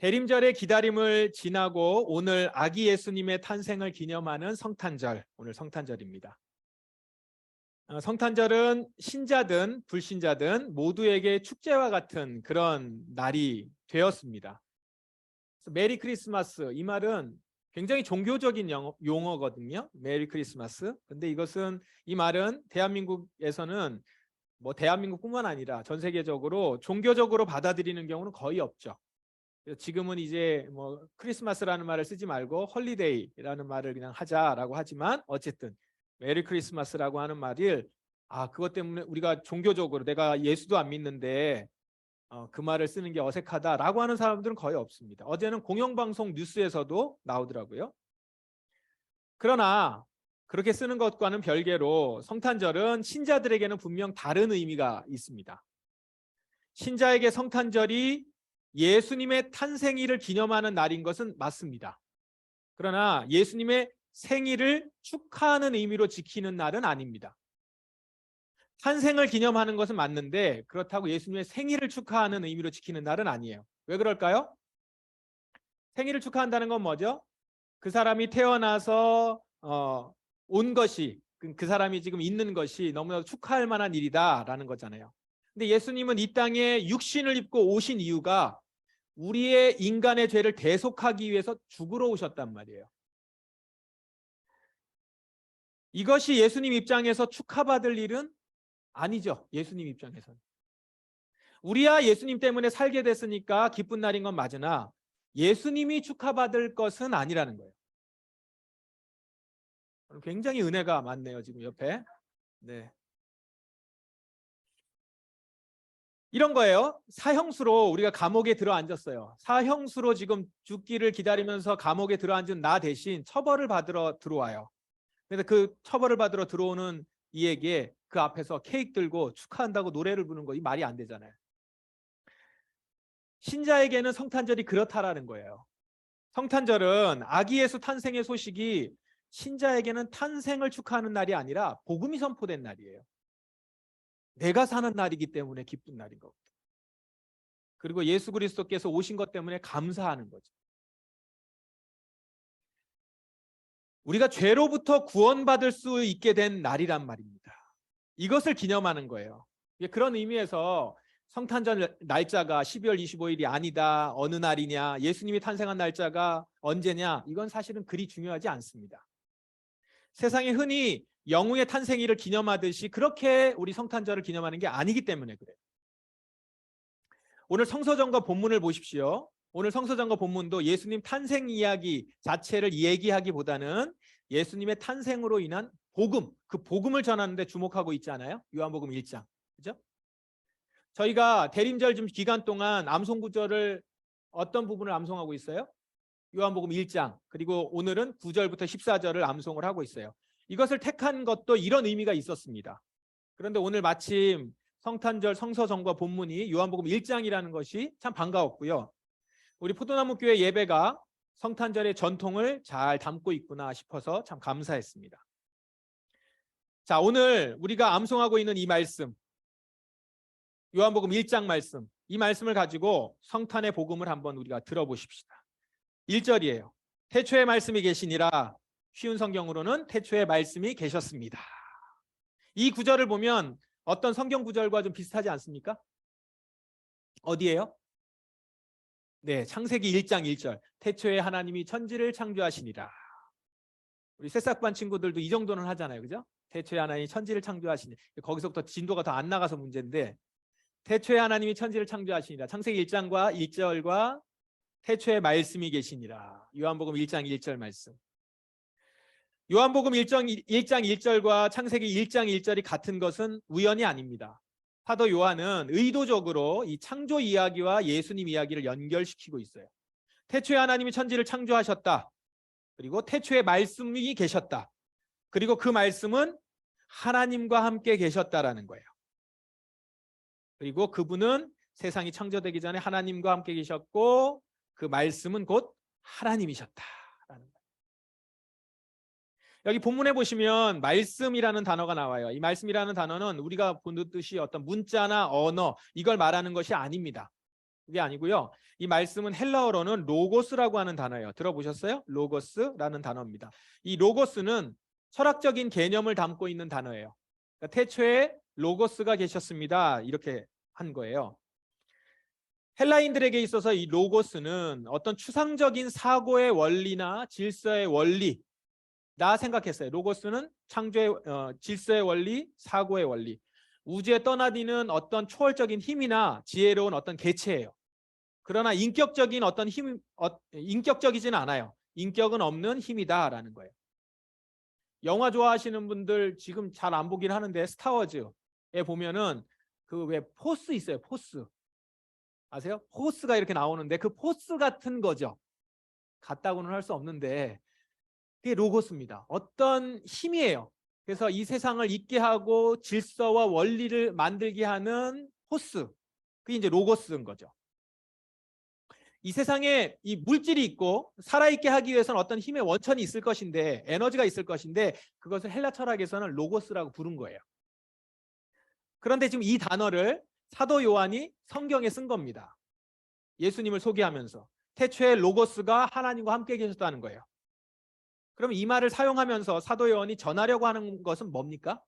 대림절의 기다림을 지나고 오늘 아기 예수님의 탄생을 기념하는 성탄절, 오늘 성탄절입니다. 어, 성탄절은 신자든 불신자든 모두에게 축제와 같은 그런 날이 되었습니다. 메리 크리스마스 이 말은 굉장히 종교적인 영어- 용어 거든요. 메리 크리스마스. 근데 이것은 이 말은 대한민국에서는 뭐 대한민국뿐만 아니라 전 세계적으로 종교적으로 받아들이는 경우는 거의 없죠. 지금은 이제 뭐 크리스마스라는 말을 쓰지 말고 헐리데이라는 말을 그냥 하자라고 하지만 어쨌든 메리 크리스마스라고 하는 말을 아 그것 때문에 우리가 종교적으로 내가 예수도 안 믿는데 어, 그 말을 쓰는 게 어색하다라고 하는 사람들은 거의 없습니다. 어제는 공영방송 뉴스에서도 나오더라고요. 그러나 그렇게 쓰는 것과는 별개로 성탄절은 신자들에게는 분명 다른 의미가 있습니다. 신자에게 성탄절이 예수님의 탄생일을 기념하는 날인 것은 맞습니다. 그러나 예수님의 생일을 축하하는 의미로 지키는 날은 아닙니다. 탄생을 기념하는 것은 맞는데 그렇다고 예수님의 생일을 축하하는 의미로 지키는 날은 아니에요. 왜 그럴까요? 생일을 축하한다는 건 뭐죠? 그 사람이 태어나서 어, 온 것이 그, 그 사람이 지금 있는 것이 너무나 축하할 만한 일이다라는 거잖아요. 근데 예수님은 이 땅에 육신을 입고 오신 이유가 우리의 인간의 죄를 대속하기 위해서 죽으러 오셨단 말이에요. 이것이 예수님 입장에서 축하받을 일은 아니죠. 예수님 입장에서는. 우리야 예수님 때문에 살게 됐으니까 기쁜 날인 건 맞으나 예수님이 축하받을 것은 아니라는 거예요. 굉장히 은혜가 많네요. 지금 옆에. 네. 이런 거예요. 사형수로 우리가 감옥에 들어 앉았어요. 사형수로 지금 죽기를 기다리면서 감옥에 들어 앉은 나 대신 처벌을 받으러 들어와요. 그래서 그 처벌을 받으러 들어오는 이에게 그 앞에서 케이크 들고 축하한다고 노래를 부르는 거 이 말이 안 되잖아요. 신자에게는 성탄절이 그렇다라는 거예요. 성탄절은 아기 예수 탄생의 소식이 신자에게는 탄생을 축하하는 날이 아니라 복음이 선포된 날이에요. 내가 사는 날이기 때문에 기쁜 날인 거거든요. 그리고 예수 그리스도께서 오신 것 때문에 감사하는 거죠. 우리가 죄로부터 구원받을 수 있게 된 날이란 말입니다. 이것을 기념하는 거예요. 그런 의미에서 성탄절 날짜가 12월 25일이 아니다. 어느 날이냐. 예수님이 탄생한 날짜가 언제냐. 이건 사실은 그리 중요하지 않습니다. 세상에 흔히 영웅의 탄생일을 기념하듯이 그렇게 우리 성탄절을 기념하는 게 아니기 때문에 그래요. 오늘 성서전과 본문을 보십시오. 오늘 성서전과 본문도 예수님 탄생 이야기 자체를 얘기하기보다는 예수님의 탄생으로 인한 복음, 그 복음을 전하는데 주목하고 있지 않아요? 요한복음 1장. 그죠? 저희가 대림절 좀 기간 동안 암송 구절을 어떤 부분을 암송하고 있어요? 요한복음 1장. 그리고 오늘은 9절부터 14절을 암송을 하고 있어요. 이것을 택한 것도 이런 의미가 있었습니다. 그런데 오늘 마침 성탄절 성서전과 본문이 요한복음 1장이라는 것이 참 반가웠고요. 우리 포도나무 교회 예배가 성탄절의 전통을 잘 담고 있구나 싶어서 참 감사했습니다. 자, 오늘 우리가 암송하고 있는 이 말씀 요한복음 1장 말씀 이 말씀을 가지고 성탄의 복음을 한번 우리가 들어보십시다. 1절이에요. 태초에 말씀이 계시니라 쉬운 성경으로는 태초에 말씀이 계셨습니다. 이 구절을 보면 어떤 성경 구절과 좀 비슷하지 않습니까? 어디예요? 네, 창세기 1장 1절. 태초에 하나님이 천지를 창조하시니라. 우리 새싹반 친구들도 이 정도는 하잖아요. 그죠? 태초에 하나님이 천지를 창조하시니. 거기서부터 진도가 더 안 나가서 문제인데 태초에 하나님이 천지를 창조하시니라. 창세기 1장과 1절과 태초에 말씀이 계시니라. 요한복음 1장 1절 말씀. 요한복음 1장, 1장 1절과 창세기 1장 1절이 같은 것은 우연이 아닙니다. 사도 요한은 의도적으로 이 창조 이야기와 예수님 이야기를 연결시키고 있어요. 태초에 하나님이 천지를 창조하셨다. 그리고 태초에 말씀이 계셨다. 그리고 그 말씀은 하나님과 함께 계셨다라는 거예요. 그리고 그분은 세상이 창조되기 전에 하나님과 함께 계셨고 그 말씀은 곧 하나님이셨다라는 거예요. 여기 본문에 보시면 말씀이라는 단어가 나와요. 이 말씀이라는 단어는 우리가 보듯이 어떤 문자나 언어 이걸 말하는 것이 아닙니다. 그게 아니고요. 이 말씀은 헬라어로는 로고스라고 하는 단어예요. 들어보셨어요? 로고스라는 단어입니다. 이 로고스는 철학적인 개념을 담고 있는 단어예요. 그러니까 태초에 로고스가 계셨습니다. 이렇게 한 거예요. 헬라인들에게 있어서 이 로고스는 어떤 추상적인 사고의 원리나 질서의 원리 나 생각했어요. 로고스는 창조의 어, 질서의 원리, 사고의 원리, 우주에 떠나디는 어떤 초월적인 힘이나 지혜로운 어떤 개체예요. 그러나 인격적인 어떤 힘, 어, 인격적이지는 않아요. 인격은 없는 힘이다라는 거예요. 영화 좋아하시는 분들 지금 잘 안 보긴 하는데 스타워즈에 보면은 그 왜 포스 있어요. 포스 아세요? 포스가 이렇게 나오는데 그 포스 같은 거죠. 같다고는 할 수 없는데 그게 로고스입니다. 어떤 힘이에요. 그래서 이 세상을 있게 하고 질서와 원리를 만들게 하는 포스. 그게 이제 로고스인 거죠. 이 세상에 이 물질이 있고 살아있게 하기 위해서는 어떤 힘의 원천이 있을 것인데 에너지가 있을 것인데 그것을 헬라 철학에서는 로고스라고 부른 거예요. 그런데 지금 이 단어를 사도 요한이 성경에 쓴 겁니다. 예수님을 소개하면서 태초에 로고스가 하나님과 함께 계셨다는 거예요. 그럼 이 말을 사용하면서 사도 요한이 전하려고 하는 것은 뭡니까?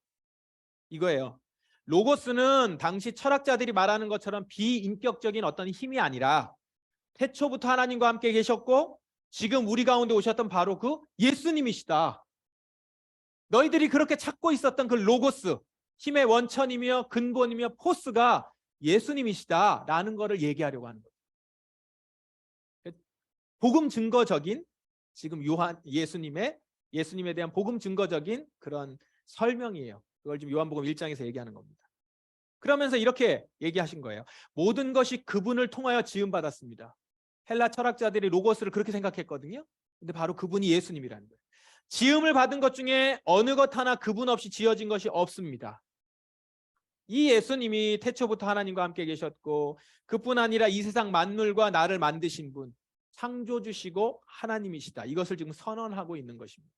이거예요. 로고스는 당시 철학자들이 말하는 것처럼 비인격적인 어떤 힘이 아니라 태초부터 하나님과 함께 계셨고 지금 우리 가운데 오셨던 바로 그 예수님이시다. 너희들이 그렇게 찾고 있었던 그 로고스, 힘의 원천이며 근본이며 포스가 예수님이시다라는 것을 얘기하려고 하는 거예요. 복음 증거적인 지금 요한 예수님의 예수님에 대한 복음 증거적인 그런 설명이에요. 그걸 지금 요한복음 1장에서 얘기하는 겁니다. 그러면서 이렇게 얘기하신 거예요. 모든 것이 그분을 통하여 지음 받았습니다. 헬라 철학자들이 로고스를 그렇게 생각했거든요. 근데 바로 그분이 예수님이라는 거예요. 지음을 받은 것 중에 어느 것 하나 그분 없이 지어진 것이 없습니다. 이 예수님이 태초부터 하나님과 함께 계셨고 그뿐 아니라 이 세상 만물과 나를 만드신 분 창조주시고 하나님이시다. 이것을 지금 선언하고 있는 것입니다.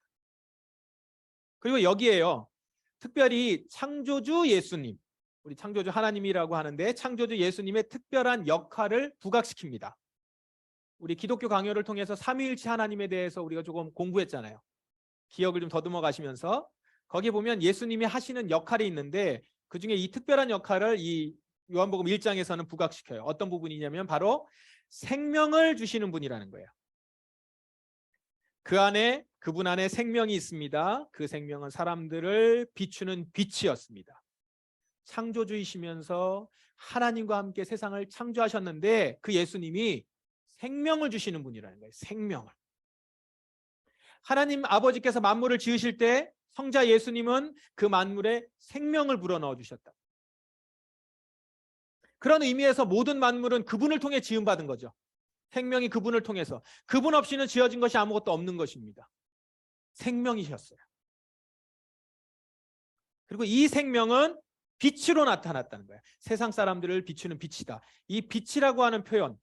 그리고 여기에요. 특별히 창조주 예수님, 우리 창조주 하나님이라고 하는데 창조주 예수님의 특별한 역할을 부각시킵니다. 우리 기독교 강요를 통해서 삼위일체 하나님에 대해서 우리가 조금 공부했잖아요. 기억을 좀 더듬어 가시면서 거기 보면 예수님이 하시는 역할이 있는데 그 중에 이 특별한 역할을 이 요한복음 1장에서는 부각시켜요. 어떤 부분이냐면 바로 생명을 주시는 분이라는 거예요. 그 안에 그분 안에 생명이 있습니다. 그 생명은 사람들을 비추는 빛이었습니다. 창조주이시면서 하나님과 함께 세상을 창조하셨는데 그 예수님이 생명을 주시는 분이라는 거예요. 생명을. 하나님 아버지께서 만물을 지으실 때 성자 예수님은 그 만물에 생명을 불어넣어 주셨다. 그런 의미에서 모든 만물은 그분을 통해 지음받은 거죠. 생명이 그분을 통해서. 그분 없이는 지어진 것이 아무것도 없는 것입니다. 생명이셨어요. 그리고 이 생명은 빛으로 나타났다는 거예요. 세상 사람들을 비추는 빛이다. 이 빛이라고 하는 표현,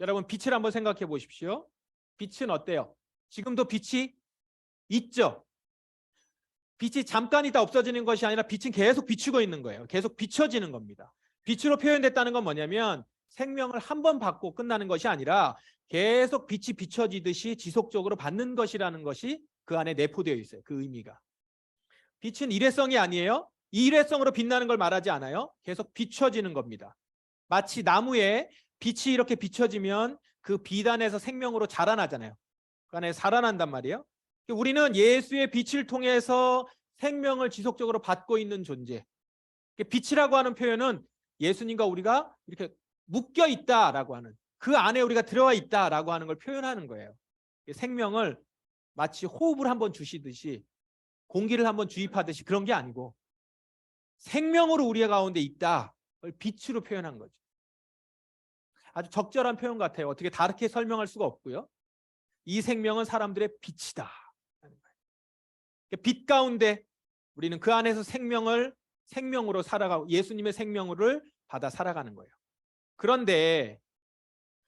여러분 빛을 한번 생각해 보십시오. 빛은 어때요? 지금도 빛이 있죠. 빛이 잠깐 있다 없어지는 것이 아니라 빛은 계속 비추고 있는 거예요. 계속 비춰지는 겁니다. 빛으로 표현됐다는 건 뭐냐면 생명을 한 번 받고 끝나는 것이 아니라 계속 빛이 비춰지듯이 지속적으로 받는 것이라는 것이 그 안에 내포되어 있어요. 그 의미가. 빛은 일회성이 아니에요. 일회성으로 빛나는 걸 말하지 않아요. 계속 비춰지는 겁니다. 마치 나무에 빛이 이렇게 비춰지면 그 비단에서 생명으로 자라나잖아요. 그 안에 살아난단 말이에요. 우리는 예수의 빛을 통해서 생명을 지속적으로 받고 있는 존재. 빛이라고 하는 표현은 예수님과 우리가 이렇게 묶여 있다라고 하는 그 안에 우리가 들어와 있다라고 하는 걸 표현하는 거예요. 생명을 마치 호흡을 한번 주시듯이 공기를 한번 주입하듯이 그런 게 아니고 생명으로 우리 가운데 있다. 빛으로 표현한 거죠. 아주 적절한 표현 같아요. 어떻게 다르게 설명할 수가 없고요. 이 생명은 사람들의 빛이다. 빛 가운데 우리는 그 안에서 생명을 생명으로 살아가고 예수님의 생명을 받아 살아가는 거예요. 그런데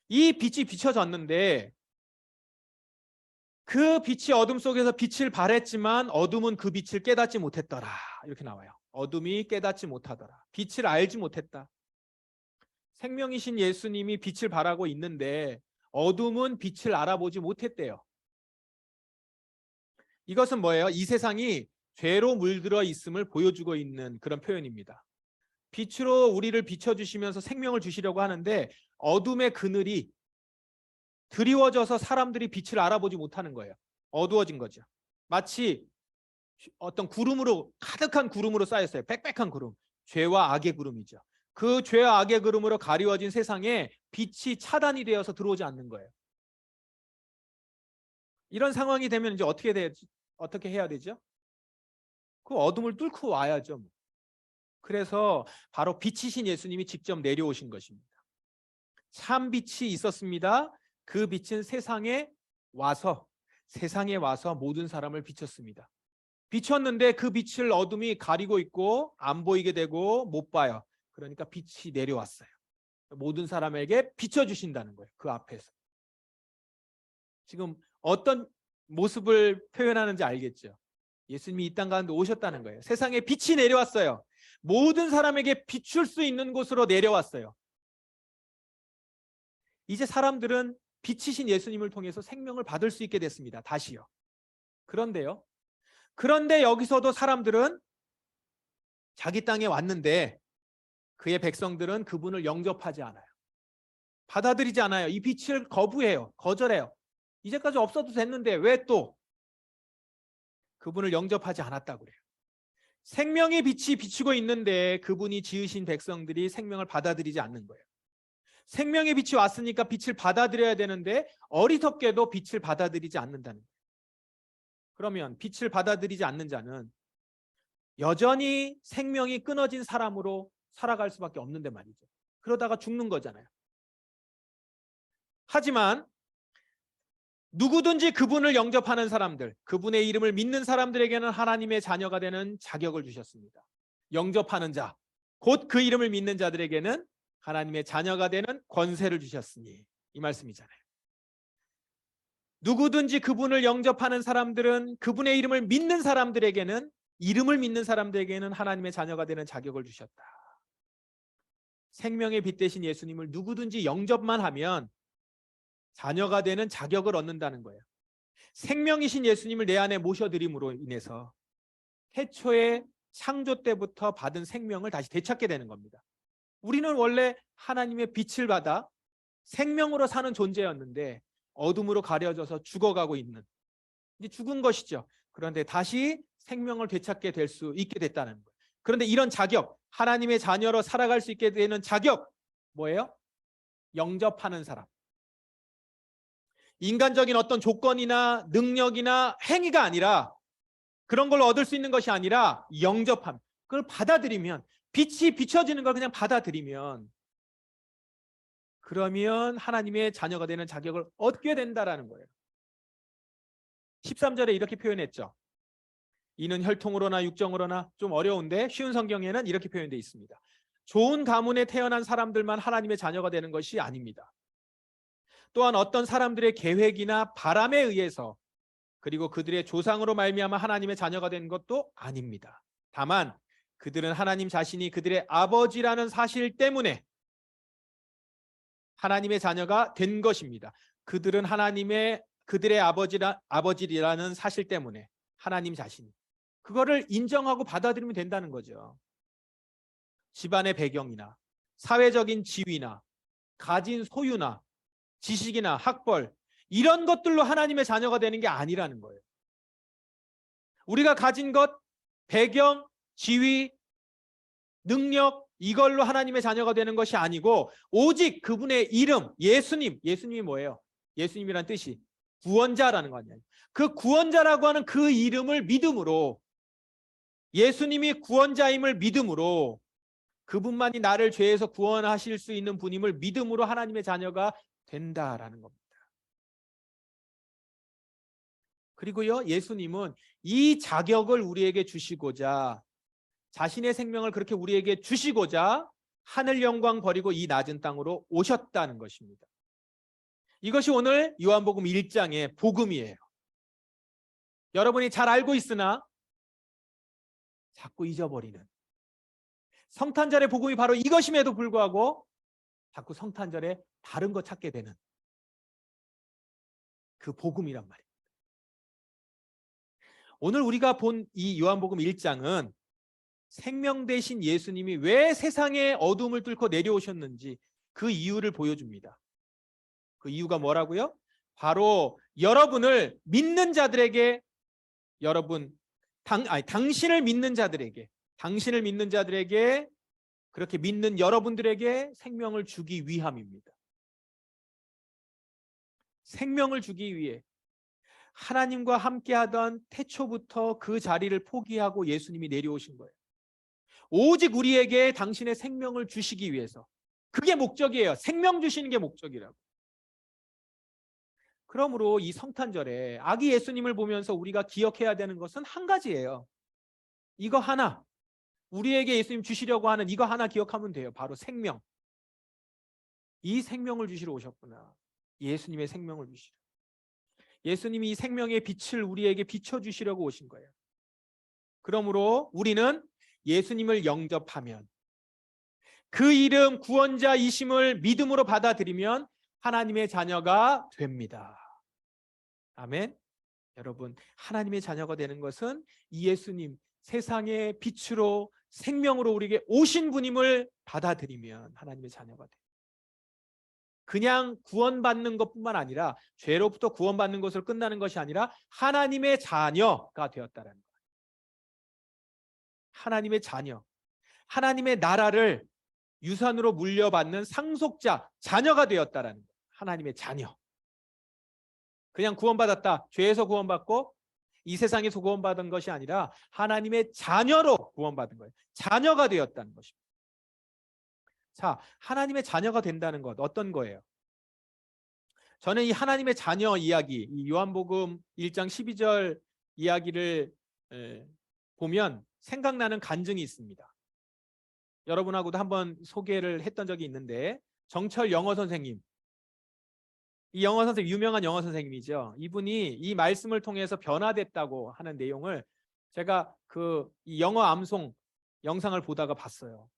이 빛이 비춰졌는데 그 빛이 어둠 속에서 빛을 발했지만 어둠은 그 빛을 깨닫지 못했더라. 이렇게 나와요. 어둠이 깨닫지 못하더라. 빛을 알지 못했다. 생명이신 예수님이 빛을 발하고 있는데 어둠은 빛을 알아보지 못했대요. 이것은 뭐예요? 이 세상이 죄로 물들어 있음을 보여주고 있는 그런 표현입니다. 빛으로 우리를 비춰주시면서 생명을 주시려고 하는데 어둠의 그늘이 드리워져서 사람들이 빛을 알아보지 못하는 거예요. 어두워진 거죠. 마치 어떤 구름으로 가득한 구름으로 쌓였어요. 빽빽한 구름. 죄와 악의 구름이죠. 그 죄와 악의 구름으로 가리워진 세상에 빛이 차단이 되어서 들어오지 않는 거예요. 이런 상황이 되면 이제 어떻게 돼 어떻게 해야 되죠? 그 어둠을 뚫고 와야죠. 뭐. 그래서 바로 빛이신 예수님이 직접 내려오신 것입니다. 참 빛이 있었습니다. 그 빛은 세상에 와서 세상에 와서 모든 사람을 비췄습니다. 비췄는데 그 빛을 어둠이 가리고 있고 안 보이게 되고 못 봐요. 그러니까 빛이 내려왔어요. 모든 사람에게 비춰 주신다는 거예요. 그 앞에서. 지금 어떤 모습을 표현하는지 알겠죠? 예수님이 이 땅 가운데 오셨다는 거예요. 세상에 빛이 내려왔어요. 모든 사람에게 비출 수 있는 곳으로 내려왔어요. 이제 사람들은 빛이신 예수님을 통해서 생명을 받을 수 있게 됐습니다. 다시요. 그런데요. 그런데 여기서도 사람들은 자기 땅에 왔는데 그의 백성들은 그분을 영접하지 않아요. 받아들이지 않아요. 이 빛을 거부해요. 거절해요. 이제까지 없어도 됐는데 왜 또 그분을 영접하지 않았다고 그래요. 생명의 빛이 비치고 있는데 그분이 지으신 백성들이 생명을 받아들이지 않는 거예요. 생명의 빛이 왔으니까 빛을 받아들여야 되는데 어리석게도 빛을 받아들이지 않는다는 거예요. 그러면 빛을 받아들이지 않는 자는 여전히 생명이 끊어진 사람으로 살아갈 수밖에 없는데 말이죠. 그러다가 죽는 거잖아요. 하지만 누구든지 그분을 영접하는 사람들, 그분의 이름을 믿는 사람들에게는 하나님의 자녀가 되는 자격을 주셨습니다. 영접하는 자, 곧 그 이름을 믿는 자들에게는 하나님의 자녀가 되는 권세를 주셨으니 이 말씀이잖아요. 누구든지 그분을 영접하는 사람들은 그분의 이름을 믿는 사람들에게는 이름을 믿는 사람들에게는 하나님의 자녀가 되는 자격을 주셨다. 생명의 빛 대신 예수님을 누구든지 영접만 하면 자녀가 되는 자격을 얻는다는 거예요. 생명이신 예수님을 내 안에 모셔드림으로 인해서 태초에 창조 때부터 받은 생명을 다시 되찾게 되는 겁니다. 우리는 원래 하나님의 빛을 받아 생명으로 사는 존재였는데 어둠으로 가려져서 죽어가고 있는 이제 죽은 것이죠. 그런데 다시 생명을 되찾게 될 수 있게 됐다는 거예요. 그런데 이런 자격, 하나님의 자녀로 살아갈 수 있게 되는 자격 뭐예요? 영접하는 사람. 인간적인 어떤 조건이나 능력이나 행위가 아니라 그런 걸 얻을 수 있는 것이 아니라 영접함. 그걸 받아들이면 빛이 비춰지는 걸 그냥 받아들이면 그러면 하나님의 자녀가 되는 자격을 얻게 된다라는 거예요. 13절에 이렇게 표현했죠. 이는 혈통으로나 육정으로나 좀 어려운데 쉬운 성경에는 이렇게 표현되어 있습니다. 좋은 가문에 태어난 사람들만 하나님의 자녀가 되는 것이 아닙니다. 또한 어떤 사람들의 계획이나 바람에 의해서 그리고 그들의 조상으로 말미암아 하나님의 자녀가 된 것도 아닙니다. 다만 그들은 하나님 자신이 그들의 아버지라는 사실 때문에 하나님의 자녀가 된 것입니다. 그들은 하나님의 그들의 아버지라 아버지라는 사실 때문에 하나님 자신이 그거를 인정하고 받아들이면 된다는 거죠. 집안의 배경이나 사회적인 지위나 가진 소유나 지식이나 학벌 이런 것들로 하나님의 자녀가 되는 게 아니라는 거예요. 우리가 가진 것, 배경, 지위, 능력 이걸로 하나님의 자녀가 되는 것이 아니고 오직 그분의 이름, 예수님, 예수님이 뭐예요? 예수님이란 뜻이 구원자라는 거 아니에요. 그 구원자라고 하는 그 이름을 믿음으로 예수님이 구원자임을 믿음으로 그분만이 나를 죄에서 구원하실 수 있는 분임을 믿음으로 하나님의 자녀가 된다라는 겁니다. 그리고요, 예수님은 이 자격을 우리에게 주시고자 자신의 생명을 그렇게 우리에게 주시고자 하늘 영광 버리고 이 낮은 땅으로 오셨다는 것입니다. 이것이 오늘 요한복음 1장의 복음이에요. 여러분이 잘 알고 있으나 자꾸 잊어버리는 성탄절의 복음이 바로 이것임에도 불구하고 자꾸 성탄절에 다른 거 찾게 되는 그 복음이란 말이에요. 오늘 우리가 본 이 요한복음 1장은 생명 대신 예수님이 왜 세상의 어둠을 뚫고 내려오셨는지 그 이유를 보여줍니다. 그 이유가 뭐라고요? 바로 여러분을 믿는 자들에게 여러분 당 아니 당신을 믿는 자들에게 당신을 믿는 자들에게 그렇게 믿는 여러분들에게 생명을 주기 위함입니다. 생명을 주기 위해 하나님과 함께하던 태초부터 그 자리를 포기하고 예수님이 내려오신 거예요. 오직 우리에게 당신의 생명을 주시기 위해서. 그게 목적이에요. 생명 주시는 게 목적이라고. 그러므로 이 성탄절에 아기 예수님을 보면서 우리가 기억해야 되는 것은 한 가지예요. 이거 하나. 우리에게 예수님 주시려고 하는 이거 하나 기억하면 돼요. 바로 생명. 이 생명을 주시러 오셨구나. 예수님의 생명을 주시러. 예수님이 이 생명의 빛을 우리에게 비춰 주시려고 오신 거예요. 그러므로 우리는 예수님을 영접하면 그 이름 구원자이심을 믿음으로 받아들이면 하나님의 자녀가 됩니다. 아멘. 여러분, 하나님의 자녀가 되는 것은 이 예수님 세상의 빛으로 생명으로 우리에게 오신 분임을 받아들이면 하나님의 자녀가 돼요. 그냥 구원받는 것뿐만 아니라 죄로부터 구원받는 것으로 끝나는 것이 아니라 하나님의 자녀가 되었다라는 거예요. 하나님의 자녀. 하나님의 나라를 유산으로 물려받는 상속자, 자녀가 되었다라는 거예요. 하나님의 자녀. 그냥 구원받았다. 죄에서 구원받고 이 세상에서 구원받은 것이 아니라 하나님의 자녀로 구원받은 거예요. 자녀가 되었다는 것입니다. 자, 하나님의 자녀가 된다는 것 어떤 거예요? 저는 이 하나님의 자녀 이야기, 이 요한복음 1장 12절 이야기를 에, 보면 생각나는 간증이 있습니다. 여러분하고도 한번 소개를 했던 적이 있는데 정철 영어 선생님 이 영어 선생님 유명한 영어 선생님이죠. 이분이 이 말씀을 통해서 변화됐다고 하는 내용을 제가 그이 영어 암송 영상을 보다가 봤어요.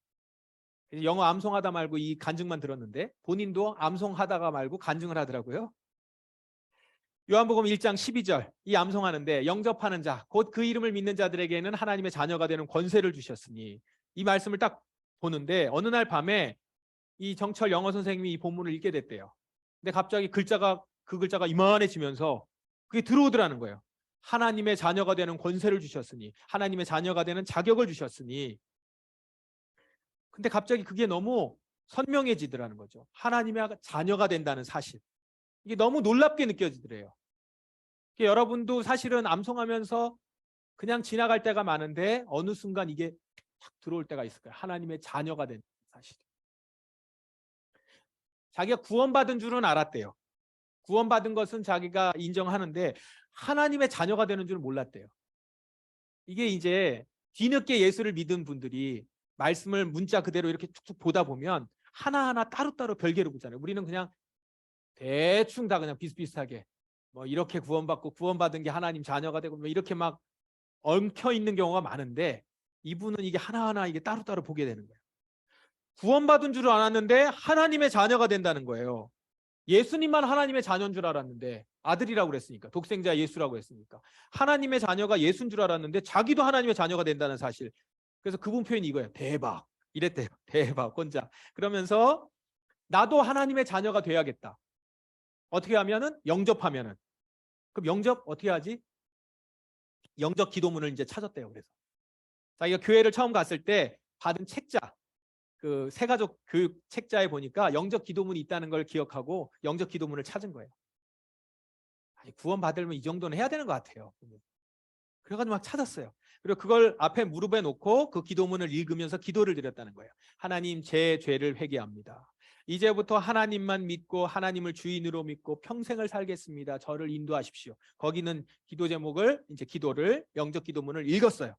영어 암송하다 말고 이 간증만 들었는데 본인도 암송하다가 말고 간증을 하더라고요. 요한복음 1장 12절 이 암송하는데 영접하는 자 곧 그 이름을 믿는 자들에게는 하나님의 자녀가 되는 권세를 주셨으니 이 말씀을 딱 보는데 어느 날 밤에 이 정철 영어 선생님이 이 본문을 읽게 됐대요. 근데 갑자기 글자가 그 글자가 이만해지면서 그게 들어오더라는 거예요. 하나님의 자녀가 되는 권세를 주셨으니 하나님의 자녀가 되는 자격을 주셨으니 근데 갑자기 그게 너무 선명해지더라는 거죠. 하나님의 자녀가 된다는 사실. 이게 너무 놀랍게 느껴지더래요. 여러분도 사실은 암송하면서 그냥 지나갈 때가 많은데 어느 순간 이게 탁 들어올 때가 있을 거예요. 하나님의 자녀가 된 사실. 자기가 구원받은 줄은 알았대요. 구원받은 것은 자기가 인정하는데 하나님의 자녀가 되는 줄은 몰랐대요. 이게 이제 뒤늦게 예수를 믿은 분들이 말씀을 문자 그대로 이렇게 툭툭 보다 보면 하나하나 따로따로 별개로 보잖아요. 우리는 그냥 대충 다 그냥 비슷비슷하게 뭐 이렇게 구원받고 구원받은 게 하나님 자녀가 되고 뭐 이렇게 막 엉켜 있는 경우가 많은데 이분은 이게 하나하나 이게 따로따로 보게 되는 거예요. 구원받은 줄 알았는데 하나님의 자녀가 된다는 거예요. 예수님만 하나님의 자녀인 줄 알았는데 아들이라고 그랬으니까 독생자 예수라고 했으니까 하나님의 자녀가 예수인 줄 알았는데 자기도 하나님의 자녀가 된다는 사실. 그래서 그분 표현이 이거예요. 대박. 이랬대요. 대박. 혼자. 그러면서 나도 하나님의 자녀가 돼야겠다. 어떻게 하면은 영접하면은 그럼 영접 어떻게 하지? 영접 기도문을 이제 찾았대요. 그래서 자기가 교회를 처음 갔을 때 받은 책자 그 세가족 교육 책자에 보니까 영접 기도문이 있다는 걸 기억하고 영접 기도문을 찾은 거예요. 아니, 구원 받으면 이 정도는 해야 되는 것 같아요. 그래가지고 막 찾았어요. 그리고 그걸 앞에 무릎에 놓고 그 기도문을 읽으면서 기도를 드렸다는 거예요. 하나님 제 죄를 회개합니다. 이제부터 하나님만 믿고 하나님을 주인으로 믿고 평생을 살겠습니다. 저를 인도하십시오. 거기는 기도 제목을 이제 기도를 영적 기도문을 읽었어요.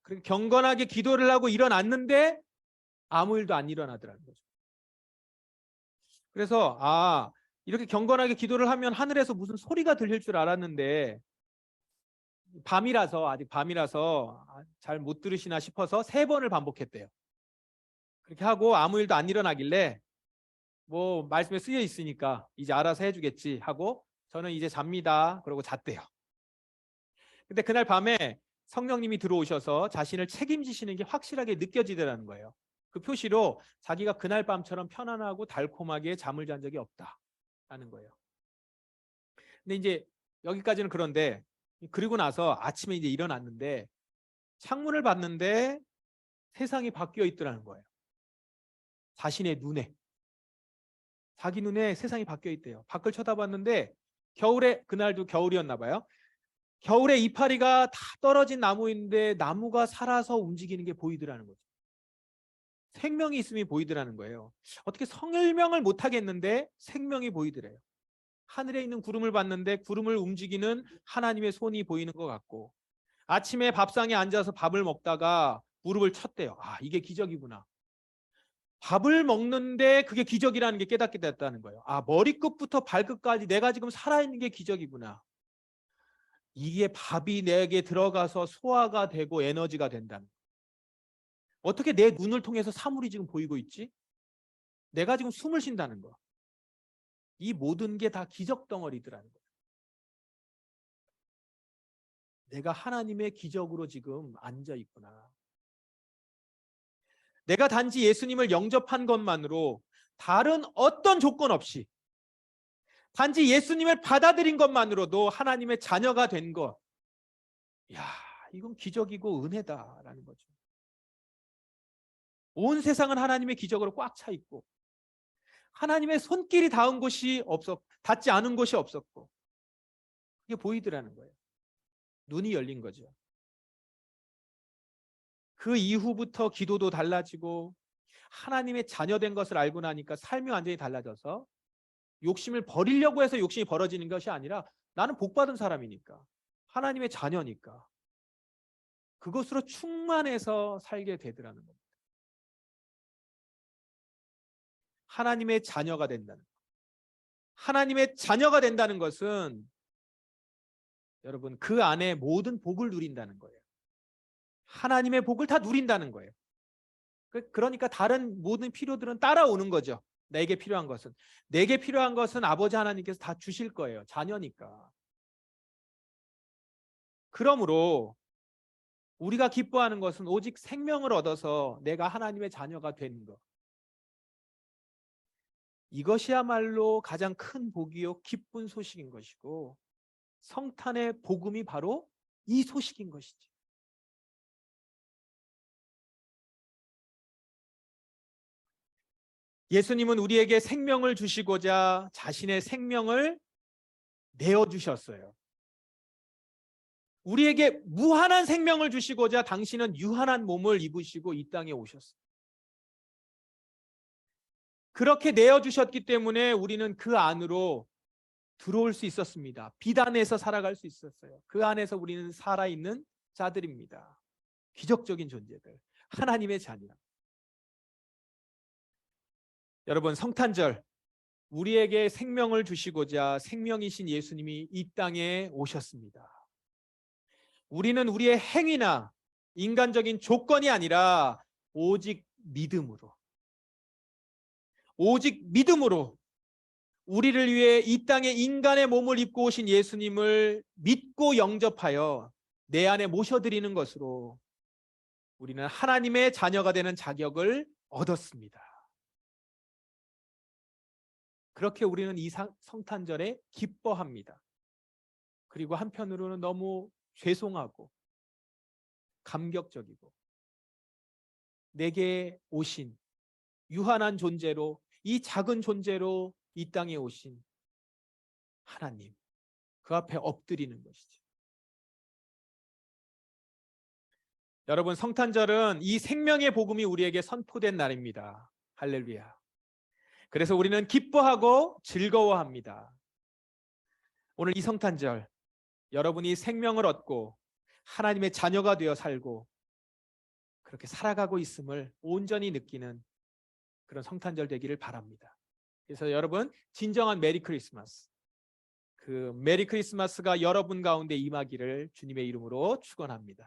그리고 경건하게 기도를 하고 일어났는데 아무 일도 안 일어나더라는 거죠. 그래서 아 이렇게 경건하게 기도를 하면 하늘에서 무슨 소리가 들릴 줄 알았는데 밤이라서 아직 밤이라서 잘 못 들으시나 싶어서 세 번을 반복했대요. 그렇게 하고 아무 일도 안 일어나길래 뭐 말씀에 쓰여 있으니까 이제 알아서 해주겠지 하고 저는 이제 잡니다. 그러고 잤대요. 근데 그날 밤에 성령님이 들어오셔서 자신을 책임지시는 게 확실하게 느껴지더라는 거예요. 그 표시로 자기가 그날 밤처럼 편안하고 달콤하게 잠을 잔 적이 없다라는 거예요. 근데 이제 여기까지는 그런데 그리고 나서 아침에 이제 일어났는데 창문을 봤는데 세상이 바뀌어 있더라는 거예요. 자신의 눈에 자기 눈에 세상이 바뀌어 있대요. 밖을 쳐다봤는데 겨울에 그날도 겨울이었나 봐요. 겨울에 이파리가 다 떨어진 나무인데 나무가 살아서 움직이는 게 보이더라는 거죠. 생명이 있음이 보이더라는 거예요. 어떻게 성일명을 못 하겠는데 생명이 보이더래요. 하늘에 있는 구름을 봤는데 구름을 움직이는 하나님의 손이 보이는 것 같고 아침에 밥상에 앉아서 밥을 먹다가 무릎을 쳤대요. 아, 이게 기적이구나. 밥을 먹는데 그게 기적이라는 게 깨닫게 됐다는 거예요. 아, 머리끝부터 발끝까지 내가 지금 살아있는 게 기적이구나. 이게 밥이 내게 들어가서 소화가 되고 에너지가 된다는 거예요. 어떻게 내 눈을 통해서 사물이 지금 보이고 있지? 내가 지금 숨을 쉰다는 거. 이 모든 게 다 기적 덩어리더라는 거예요. 내가 하나님의 기적으로 지금 앉아 있구나. 내가 단지 예수님을 영접한 것만으로 다른 어떤 조건 없이 단지 예수님을 받아들인 것만으로도 하나님의 자녀가 된 것. 야, 이건 기적이고 은혜다라는 거죠. 온 세상은 하나님의 기적으로 꽉 차 있고 하나님의 손길이 닿은 곳이 없었 닿지 않은 곳이 없었고 그게 보이더라는 거예요. 눈이 열린 거죠. 그 이후부터 기도도 달라지고 하나님의 자녀된 것을 알고 나니까 삶이 완전히 달라져서 욕심을 버리려고 해서 욕심이 벌어지는 것이 아니라 나는 복받은 사람이니까 하나님의 자녀니까 그것으로 충만해서 살게 되더라는 겁니다. 하나님의 자녀가 된다는 것. 하나님의 자녀가 된다는 것은 여러분 그 안에 모든 복을 누린다는 거예요. 하나님의 복을 다 누린다는 거예요. 그- 그러니까 다른 모든 필요들은 따라오는 거죠. 내게 필요한 것은 내게 필요한 것은 아버지 하나님께서 다 주실 거예요. 자녀니까. 그러므로 우리가 기뻐하는 것은 오직 생명을 얻어서 내가 하나님의 자녀가 된 것. 이것이야말로 가장 큰 복이요 기쁜 소식인 것이고 성탄의 복음이 바로 이 소식인 것이지. 예수님은 우리에게 생명을 주시고자 자신의 생명을 내어 주셨어요. 우리에게 무한한 생명을 주시고자 당신은 유한한 몸을 입으시고 이 땅에 오셨어요. 그렇게 내어 주셨기 때문에 우리는 그 안으로 들어올 수 있었습니다. 비단에서 살아갈 수 있었어요. 그 안에서 우리는 살아있는 자들입니다. 기적적인 존재들. 하나님의 자녀. 여러분 성탄절 우리에게 생명을 주시고자 생명이신 예수님이 이 땅에 오셨습니다. 우리는 우리의 행위나 인간적인 조건이 아니라 오직 믿음으로 오직 믿음으로 우리를 위해 이 땅에 인간의 몸을 입고 오신 예수님을 믿고 영접하여 내 안에 모셔드리는 것으로 우리는 하나님의 자녀가 되는 자격을 얻었습니다. 그렇게 우리는 이 상- 성탄절에 기뻐합니다. 그리고 한편으로는 너무 죄송하고 감격적이고 내게 오신 유한한 존재로 이 작은 존재로 이 땅에 오신 하나님 그 앞에 엎드리는 것이죠. 여러분 성탄절은 이 생명의 복음이 우리에게 선포된 날입니다. 할렐루야. 그래서 우리는 기뻐하고 즐거워합니다. 오늘 이 성탄절 여러분이 생명을 얻고 하나님의 자녀가 되어 살고 그렇게 살아가고 있음을 온전히 느끼는 그런 성탄절 되기를 바랍니다. 그래서 여러분 진정한 메리 크리스마스 그 메리 크리스마스가 여러분 가운데 임하기를 주님의 이름으로 축원합니다.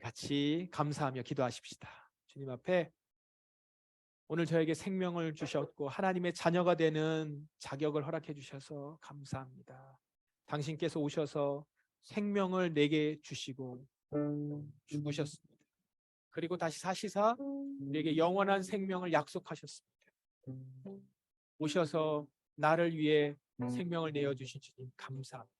같이 감사하며 기도하십시다. 주님 앞에 오늘 저에게 생명을 주셨고 하나님의 자녀가 되는 자격을 허락해 주셔서 감사합니다. 당신께서 오셔서 생명을 내게 주시고 죽으셨습니다. 그리고 다시 사시사 우리에게 영원한 생명을 약속하셨습니다. 오셔서 나를 위해 생명을 내어 주신 주님 감사합니다.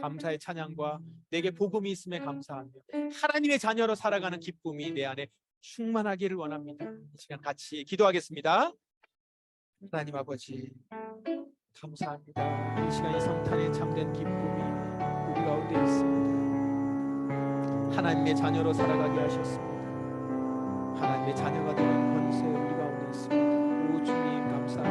감사의 찬양과 내게 복음이 있음에 감사하며 하나님의 자녀로 살아가는 기쁨이 내 안에 충만하기를 원합니다. 이 시간 같이 기도하겠습니다. 하나님 아버지 감사합니다. 이 시간 이 성탄의 참된 기쁨이 우리 가운데 있습니다. 하나님의 자녀로 살아가게 하셨습니다. 하나님의 자녀가 되는 권세 우리 가운데 있습니다. 오 주님 감사합니다.